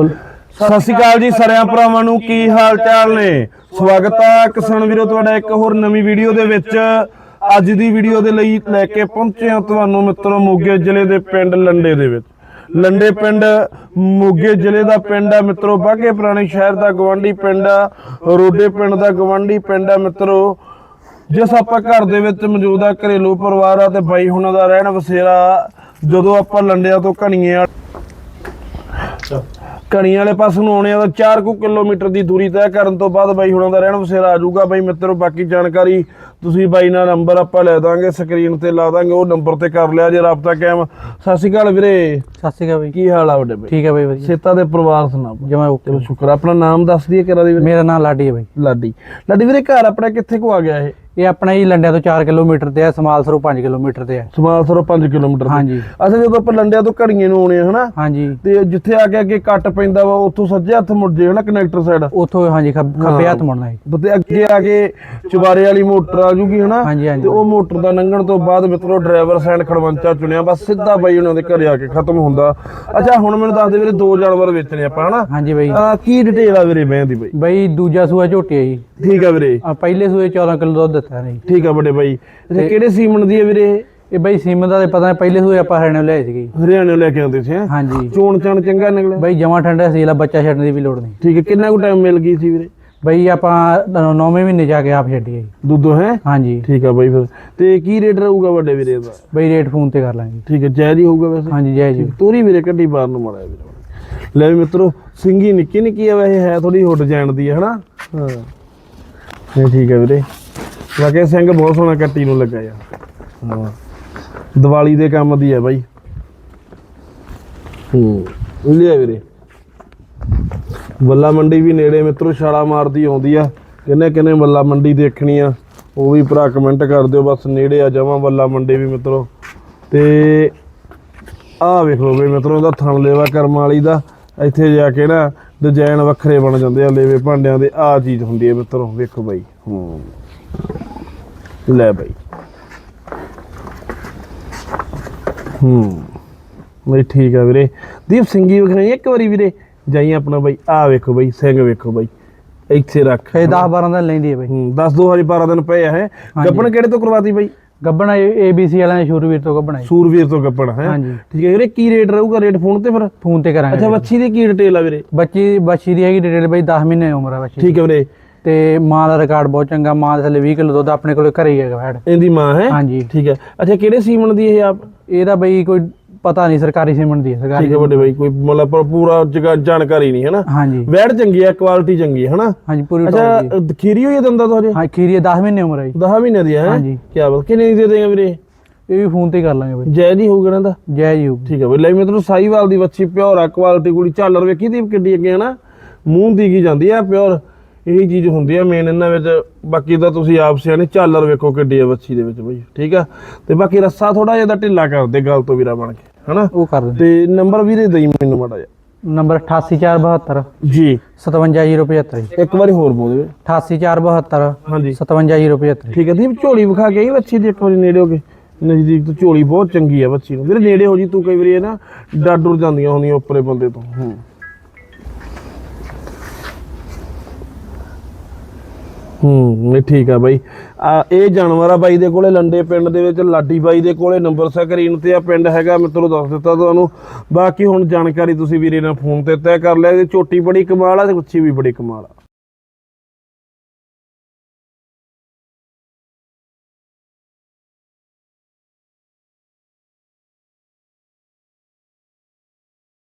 ਸਤਿ ਸ਼੍ਰੀ ਅਕਾਲ ਜੀ ਸਾਰਿਆਂ ਭਰਾਵਾਂ ਨੂੰ, ਕੀ ਹਾਲ ਚਾਲ ਨੇ? ਸਵਾਗਤ ਹੈ ਕਿਸਾਨ ਵੀਰੋ, ਤੁਹਾਡਾ ਇੱਕ ਹੋਰ ਨਵੀਂ ਵੀਡੀਓ ਦੇ ਵਿੱਚ। ਅੱਜ ਦੀ ਵੀਡੀਓ ਦੇ ਲਈ ਲੈ ਕੇ ਪਹੁੰਚੇ ਹਾਂ ਤੁਹਾਨੂੰ ਮਿੱਤਰੋ, ਮੋਗੇ ਜ਼ਿਲ੍ਹੇ ਦੇ ਪਿੰਡ ਲੰਡੇ ਦੇ ਵਿੱਚ। ਲੰਡੇ ਪਿੰਡ, ਮੋਗੇ ਜ਼ਿਲ੍ਹੇ ਦਾ ਪਿੰਡ ਹੈ ਮਿੱਤਰੋ ਬਾਗੇ ਪੁਰਾਣੇ ਸ਼ਹਿਰ ਦਾ ਗਵਾਂਢੀ ਪਿੰਡ ਆ, ਰੋਡੇ ਪਿੰਡ ਦਾ ਗਵਾਂਢੀ ਪਿੰਡ ਆ ਮਿੱਤਰੋ। ਜਿਸ ਆਪਾਂ ਘਰ ਦੇ ਵਿੱਚ ਮੌਜੂਦਾ ਘਰੇਲੂ ਪਰਿਵਾਰ ਆ ਤੇ ਬਾਈ ਹੁਣਾਂ ਦਾ ਰਹਿਣ ਵਸੇਰਾ, ਜਦੋਂ ਆਪਾਂ ਲੰਡਿਆਂ ਤੋਂ ਘਣੀਏ ਆ। ਕਣੀ ਵਾਲੇ ਪਾਸ ਨੂੰ ਆਉਣੇ ਆ ਤਾਂ 4 ਕੁ ਕਿਲੋਮੀਟਰ ਦੀ ਦੂਰੀ ਤੈਅ ਕਰਨ ਤੋਂ ਬਾਅਦ ਬਾਈ ਹੁਣਾਂ ਦਾ ਰਹਿਣ ਵਸੇਰਾ ਆ ਜਾਊਗਾ। ਬਾਈ ਮਿੱਤਰੋ ਬਾਕੀ ਜਾਣਕਾਰੀ ਤੁਸੀਂ ਬਾਈ ਨਾਲ ਨੰਬਰ ਆਪਾਂ ਲੈ ਦਾਂਗੇ ਸਕਰੀਨ ਤੇ ਲਾ ਦਾਂਗੇ ਉਹ ਨੰਬਰ ਤੇ ਕਰ ਲਿਆ ਜੇ ਰਾਬਤਾ ਕਾਇਮ। ਸਤਿ ਸ਼੍ਰੀ ਅਕਾਲ ਵੀਰੇ। ਸਤਿ ਸ਼੍ਰੀ ਅਕਾਲ ਬਈ। ਕੀ ਹਾਲ ਆ ਵੱਡੇ ਬਾਈ? ਠੀਕ ਹੈ ਬਈ ਵਧੀਆ। ਸੇਤਾ ਦੇ ਪਰਿਵਾਰ ਸੁਣਾ ਜਮਾ ਓਕੇ ਸ਼ੁਕਰ ਆ। ਆਪਣਾ ਨਾਮ ਦੱਸ ਦਈਏ ਕਿਹੜਾ ਦੀ ਵੀਰੇ? ਮੇਰਾ ਨਾਮ ਲਾਡੀ ਹੈ ਬਈ। ਲਾਡੀ। ਲਾਡੀ ਵੀਰੇ ਘਰ ਆਪਣਾ ਕਿੱਥੇ ਕੋ ਆ ਗਿਆ ਇਹ? ਇਹ ਆਪਣਾ ਹੀ ਲੰਡਿਆਂ ਤੋਂ 4 ਕਿਲੋਮੀਟਰ ਤੇ ਹੈ ਸਮਾਲਸਰੋਂ 5 ਕਿਲੋਮੀਟਰ ਤੇ ਹੈ ਸਮਾਲਸਰੋਂ 5 ਕਿਲੋਮੀਟਰ। ਹਾਂਜੀ। ਅੱਛਾ ਜਦੋਂ ਆਪਾਂ ਲੰਡਿਆਂ ਤੋਂ ਘੜੀਏ ਨੂੰ ਆਉਣੇ ਆ ਹਨਾ? ਹਾਂਜੀ। ਤੇ ਜਿੱਥੇ ਆ ਕੇ ਅੱਗੇ ਕੱਟ ਪੈਂਦਾ ਵਾ ਉੱਥੋਂ ਸੱਜੇ ਹੱਥ ਮੁੜ ਜੇ ਹਨਾ ਕਨੈਕਟਰ ਸਾਈਡ? ਉਥੋਂ ਹਾਂਜੀ ਖੱਬ- ਹੱਥ ਮੁੜਨਾ ਹੈ ਤੇ ਅੱਗੇ ਆ ਕੇ ਚੁਬਾਰੇ ਵਾਲੀ ਮੋਟਰ ਆ ਜੂਗੀ ਹਨਾ? ਤੇ ਉਹ ਮੋਟਰ ਦਾ ਲੰਘਣ ਤੋਂ ਬਾਅਦ ਮਿੱਤਰੋ ਡਰਾਈਵਰ ਸਾਈਡ ਖੜਵੰਚਾ ਚੁਣਿਆ ਬਸ ਸਿੱਧਾ ਬਾਈ ਉਹਨਾਂ ਦੇ ਘਰੇ ਆ ਕੇ ਖਤਮ ਹੁੰਦਾ। ਅੱਛਾ ਹੁਣ ਮੈਨੂੰ ਦੱਸ ਦੇ ਵੀਰੇ ਦੋ ਜਾਨਵਰ ਵੇਚਣੇ ਆਪਾਂ ਹਨਾ? ਹਾਂਜੀ ਬਈ। ਆ ਕੀ ਡਿਟੇਲ ਆ ਵੀਰੇ ਮੈਂ ਦੀ ਬਾਈ? ਬਈ ਦੂਜਾ ਸੂਆ ਝੋਟੀ ਜੀ। ਠੀਕ ਆ ਵੀਰੇ। ਆ ਪਹਿਲੇ ਸੂਏ 14 ਕਿਲੋ ਦੁੱਧ ਦਿੱਤਾ ਨੇ ਜੀ। ਠੀਕ ਆ ਵੱਡੇ ਬਾਈ। ਅੱਛਾ ਕਿਹੜੇ ਸੀਮਨ ਦੀ ਆ ਵੀਰੇ ਇਹ? ਇਹ ਬਈ ਸੀਮਨ ਦਾ ਤੇ ਪਤਾ ਨਹੀਂ ਪਹਿਲੇ ਸੂਏ ਆਪਾਂ ਹਰਿਆਣੇ ਲਿਆਏ ਸੀਗੇ। ਹਰਿਆਣੇ ਲੈ ਕੇ ਆਉਂਦੇ ਸੀ ਹੈਂ? ਹਾਂਜੀ। ਚੋਣ ਚਾਣ ਚੰਗਾ ਨਿਕਲਿਆ? ਬਈ ਜਮਾ ਠੰਡਾ ਸੀ ਲਾ ਬੱਚਾ ਛੱਡਣ ਦੀ ਵੀ ਲੋੜ ਨਹੀਂ। ਠੀਕ ਹੈ ਕਿੰਨਾ ਕੁ ਟਾਈਮ ਮਿਲ ਗਈ ਸੀ ਵੀਰੇ? ਬਈ ਆਪਾਂ 9ਵੇਂ ਮਹੀਨੇ ਜਾ ਕੇ ਆਪ ਛੱਡੀ ਹੈ ਜੀ। ਦੁੱਧੋ ਹੈ? ਹਾਂਜੀ। ਠੀਕ ਆ ਬਾਈ ਫਿਰ। ਤੇ ਕੀ ਰੇਟ ਰਹੂਗਾ ਵੱਡੇ ਵੀਰੇ ਦਾ ਬਈ ਰੇਟ ਫੋਨ ਤੇ ਕਰ ਲਾਂਗੇ। ਠੀਕ ਹੈ ਜਾਇਜ਼ ਹੀ ਹੋਊਗਾ ਵੈਸੇ? ਹਾਂਜੀ ਜੈ ਜੀ ਤੋਰੀ ਵੀਰੇ ਕੱਢੀ ਬਾਹਰ ਨੂੰ ਮਾਰਿਆ ਵੀਰੇ। ਲੈ ਵੀ ਮਿੱਤਰੋ ਸਿੰਗੀ ਨਿੱਕੀ ਨਿੱਕੀ ਆ ਵੈਸੇ ਹੈ ਥੋੜੀ ਹੁੱਟ ਜਾਣ ਦੀ ਹੈ ਹਨਾ? ਹਾਂ। ਇਹ ਠੀਕ ਹੈ ਵੀਰੇ। ਵਾਕਿਆ ਸਿੰਘ ਬਹੁਤ ਸੋਹਣਾ ਕੱਟੀ ਨੂੰ ਲੱਗਾ ਯਾਰ। ਹਾਂ। ਦੀਵਾਲੀ ਦੇ ਕੰਮ ਦੀ ਹੈ ਬਾਈ। ਹੂੰ, ਲਿਆ ਵੀਰੇ। ਬੱਲਾ ਮੰਡੀ ਵੀ ਨੇੜੇ ਮਿੱਤਰੋ, ਛਾਲਾ ਮਾਰਦੀ ਆਉਂਦੀ ਆ। ਕਿੰਨੇ ਕਿੰਨੇ ਬੱਲਾ ਮੰਡੀ ਦੇਖਣੀ ਆ, ਉਹ ਵੀ ਭਰਾ ਕਮੈਂਟ ਕਰ ਦਿਓ, ਬਸ ਨੇੜੇ ਆ ਜਾਵਾਂ ਬੱਲਾ ਮੰਡੀ ਵੀ ਮਿੱਤਰੋ। ਤੇ ਆਹ ਵੇਖ ਲਓ ਵੀ ਮਿੱਤਰੋ ਇਹਦਾ ਥਣ ਲੇਵਾ ਕਰਮ ਵਾਲੀ ਦਾ, ਇੱਥੇ ਜਾ ਕੇ ਨਾ, ਡਿਜ਼ਾਈਨ ਵੱਖਰੇ ਬਣ ਜਾਂਦੇ ਆ, ਲੇਵੇ ਭਾਂਡਿਆਂ ਦੇ, ਆਹ ਚੀਜ਼ ਹੁੰਦੀ ਹੈ ਮਿੱਤਰੋ, ਵੇਖੋ ਬਾਈ। ਹੂੰ। ਲੈ ਬਾਈ। ਹੂੰ ਮੇਰੀ ਠੀਕ ਆ ਵੀਰੇ। ਦੀਪ ਸਿੰਘੀ ਵਿਖਣੀ ਇੱਕ ਵਾਰੀ ਵੀਰੇ ਜਾਈ ਆਪਣਾ ਬਾਈ। ਆਹ ਵੇਖੋ ਬਾਈ ਸਿੰਘ ਵੇਖੋ ਬਾਈ। ਇੱਥੇ ਰੱਖ। ਇਹ 10 12 ਦਿਨ ਲੈਂਦੀ ਹੈ ਬਈ। ਹੂੰ 10 ਦੋ ਹਜ਼ਾਰ 12 ਦਿਨ ਪਏ ਆ ਹੈ। ਗੱਪਣ ਕਿਹੜੇ ਤੋਂ ਕਰਵਾਤੀ ਬਾਈ? ਗੱਬਣਾ ਏਬੀਸੀ ਵਾਲਿਆਂ ਨੇ ਸ਼ੁਰੂਵੀਰ ਤੋਂ ਗੱਬਣਾ ਸੂਰਵੀਰ ਤੋਂ ਗੱਪਣ ਹੈ। ਹਾਂਜੀ। ਠੀਕ ਹੈ ਵੀਰੇ ਕੀ ਰੇਟ ਰਹੂਗਾ ਰੇਟ ਫੋਨ ਤੇ ਫਿਰ? ਫੋਨ ਤੇ ਕਰਾਂਗੇ ਅੱਛਾ ਬੱਚੀ ਦੀ ਕੀ ਡਿਟੇਲ ਆ ਵੀਰੇ? ਬੱਚੀ ਬੱਚੀ ਦੀ ਹੈਗੀ ਡਿਟੇਲ ਬਈ 10 ਮਹੀਨੇ ਉਮਰ ਹੈ ਬੱਚੀ। ਠੀਕ ਹੈ ਵੀਰੇ। ਤੇ ਮਾਂ ਦਾ ਰਿਕਾਰਡ ਬਹੁਤ ਚੰਗਾ ਮਾਂ ਦੇ ਥੱਲੇ 20 ਕਿਲੋ ਦੁੱਧ ਆਪਣੇ ਕੋਲੇ ਘਰੇ ਹੀ ਹੈਗਾ ਫੈਟ ਇਹਦੀ ਮਾਂ ਹੈ? ਹਾਂਜੀ। ਠੀਕ ਹੈ। ਅੱਛਾ ਕਿਹੜੇ ਸੀਮਨ ਦੀ ਇਹ ਆਪ? ਇਹਦਾ ਬਈ ਕੋਈ ਪਤਾ ਨਹੀਂ ਸਰਕਾਰੀ ਸੀਮੈਂਟ ਦੀ ਹੈ ਸਰਕਾਰੀ ਠੀਕ ਹੈ ਵੱਡੇ ਬਾਈ ਕੋਈ ਮਤਲਬ ਪਰ ਪੂਰਾ ਜਗਾ- ਜਾਣਕਾਰੀ ਨਹੀਂ ਹੈ ਨਾ ਹਾਂਜੀ। ਵੈੜ ਚੰਗੀ ਹੈ ਕੁਆਲਿਟੀ ਚੰਗੀ ਹੈ ਹਨਾ? ਹਾਂਜੀ ਪੂਰੀ ਅੱਛਾ ਖੀਰੀ ਹੋਈ ਹੈ ਦੰਦਾ ਤੁਹਾਡੇ? ਹਾਂ ਖੀਰੀ 10 ਮਹੀਨੇ ਉਮਰ ਹੈ ਜੀ। 10 ਮਹੀਨੇ ਦੀ ਹੈ ਹਾਂਜੀ। ਕੀ ਬਾਤ ਕਿੰਨੇ ਦੀ ਦੇ ਦੇਗਾ ਵੀਰੇ? ਇਹ ਵੀ ਫੋਨ ਤੇ ਕਰ ਲਾਂਗੇ ਬਈ। ਜੈ ਜੀ ਹੋਊਗਾ ਨਾ ਦਾ? ਜੈ ਜੀ ਹੋਊਗੀ। ਠੀਕ ਹੈ ਬਈ ਲੈ ਮਿੱਤਰੋ ਸਾਈਵਾਲ ਦੀ ਬੱਚੀ ਪਿਓਰ ਆ ਕੁਆਲਿਟੀ ਕੁੜੀ ਝਾਲਰ ਵੇਖੀ ਦੀ ਕਿੱਡੀ ਅੱਗੇ ਹੈ ਨਾ ਮੂੰਹ ਦੀ ਕੀ ਜਾਂਦੀ ਆ ਪਿਓਰ। ਇਹੀ ਚੀਜ਼ ਹੁੰਦੀ ਆ ਮੇਨ ਇਹਨਾਂ ਵਿੱਚ। ਬਾਕੀ ਤਾਂ ਤੁਸੀਂ ਆਪ ਸਿਆਣੇ ਝਾਲਰ ਵੇਖੋ ਕਿੱਡੀ ਆ ਬੱਚੀ ਦੇ ਵਿੱਚ ਬਈ ਠੀਕ ਆ? ਤੇ ਬਾਕੀ ਰੱਸਾ ਥੋੜਾ ਜਿਹਾ ਤਾਂ ਢਿੱਲਾ ਕਰਦੇ ਗੱਲ ਤੋਂ ਵੀਰਾ ਬਣ ਕੇ ਹਨਾ? ਉਹ ਕਰ ਦਿੰਦੇ ਤੇ ਨੰਬਰ ਵੀਰੇ ਦੇਈ ਮੈਨੂੰ ਮਾੜਾ ਜਿਹਾ। ਨੰਬਰ 88472 ਜੀ। 57075 ਜੀ ਇੱਕ ਵਾਰੀ ਹੋਰ ਬੋਲ ਦਿਓ 88472 ਹਾਂਜੀ। 57075 ਠੀਕ ਹੈ ਦੀਪ ਝੋਲੀ ਵਿਖਾ ਕੇ ਆਈ ਬੱਚੀ ਦੀ ਇੱਕ ਵਾਰੀ ਨੇੜੇ ਹੋ ਕੇ? ਨਜ਼ਦੀਕ ਤੋਂ ਝੋਲੀ ਬਹੁਤ ਚੰਗੀ ਆ ਬੱਚੀ ਨੂੰ। ਵੀਰੇ ਨੇੜੇ ਹੋ ਜੀ ਤੂੰ ਕਈ ਵਾਰੀ ਇਹ ਨਾ ਡਰ ਡੁਰ ਜਾਂਦੀਆਂ ਹੁੰਦੀਆਂ ਉੱਪਰੇ ਬੰਦੇ ਤੋਂ। ਹੂੰ। ਹੂੰ, ਨਹੀਂ ਠੀਕ ਆ ਬਾਈ। ਆ, ਇਹ ਜਾਨਵਰ ਆ ਬਾਈ ਦੇ ਕੋਲੇ, ਲੰਡੇ ਪਿੰਡ ਦੇ ਵਿੱਚ, ਲਾਡੀ ਬਾਈ ਦੇ ਕੋਲੇ, ਨੰਬਰ ਸਕਰੀਨ ਤੇ ਆ ਪਿੰਡ ਹੈਗਾ, ਮੈਂ ਤੁਹਾਨੂੰ ਦੱਸ ਦਿੱਤਾ ਤੁਹਾਨੂੰ। ਬਾਕੀ ਹੁਣ ਜਾਣਕਾਰੀ ਤੁਸੀਂ ਵੀਰੇ ਨਾਲ ਫੋਨ ਤੇ ਤੈਅ ਕਰ ਲਿਆ, ਇਹ ਝੋਟੀ ਬੜੀ ਕਮਾਲ ਆ ਤੇ ਬੱਚੀ ਵੀ ਬੜੀ ਕਮਾਲ ਆ।